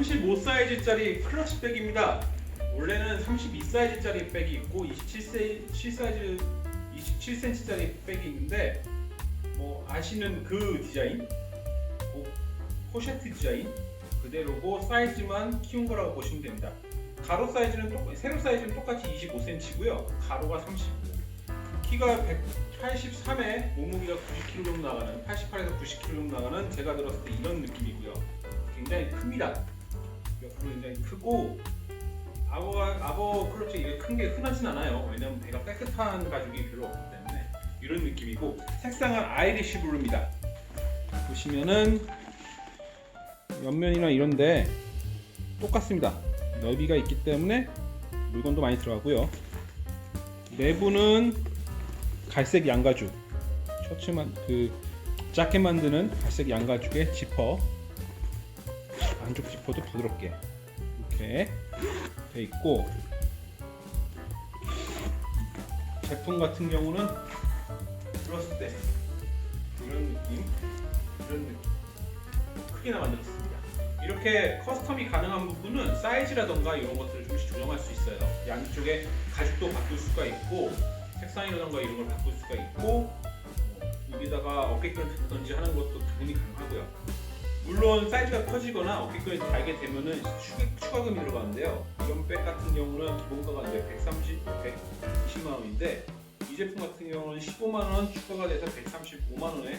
35 사이즈짜리 클러치 백입니다. 원래는 32 사이즈짜리 백이 있고 27 사이즈 27cm짜리 백이 있는데 뭐 아시는 그 디자인, 그 포셰트 디자인 그대로고 사이즈만 키운 거라고 보시면 됩니다. 가로 사이즈는 똑 세로 사이즈는 똑같이 25cm고요. 가로가 35. 키가 183에 몸무게가 90kg 정도 나가는 88에서 90kg 정도 나가는 제가 들었을 때 이런 느낌이고요. 굉장히 큽니다. 굉장히 크고 아버가 아버 클럽치 이게 큰 게 흔하진 않아요. 왜냐면 배가 깨끗한 가죽이 별로 없기 때문에 이런 느낌이고 색상은 아이리시 블루입니다. 보시면은 옆면이나 이런데 똑같습니다. 너비가 있기 때문에 물건도 많이 들어가고요. 내부는 갈색 양가죽 셔츠만 그 자켓 만드는 갈색 양가죽의 지퍼 안쪽 지퍼도 부드럽게. 이렇게 돼 있고 제품 같은 경우는 들었을 때 이런 느낌? 이런 느낌. 크게나 만들었습니다. 이렇게 커스텀이 가능한 부분은 사이즈라던가 이런 것들을 조금씩 조정할 수 있어요. 양쪽에 가죽도 바꿀 수가 있고 색상이라던가 이런 걸 바꿀 수가 있고 뭐 여기다가 어깨끈을 달든지 하는 것도 당연히 가능하고요 물론 사이즈가 커지거나 어깨끈이 달게 되면은 추, 추가 금이 들어가는데요. 이런 백 같은 경우는 기본가가 이제 130, 120만 원인데 이 제품 같은 경우는 15만 원 추가가 돼서 135만 원에.